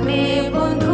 মনে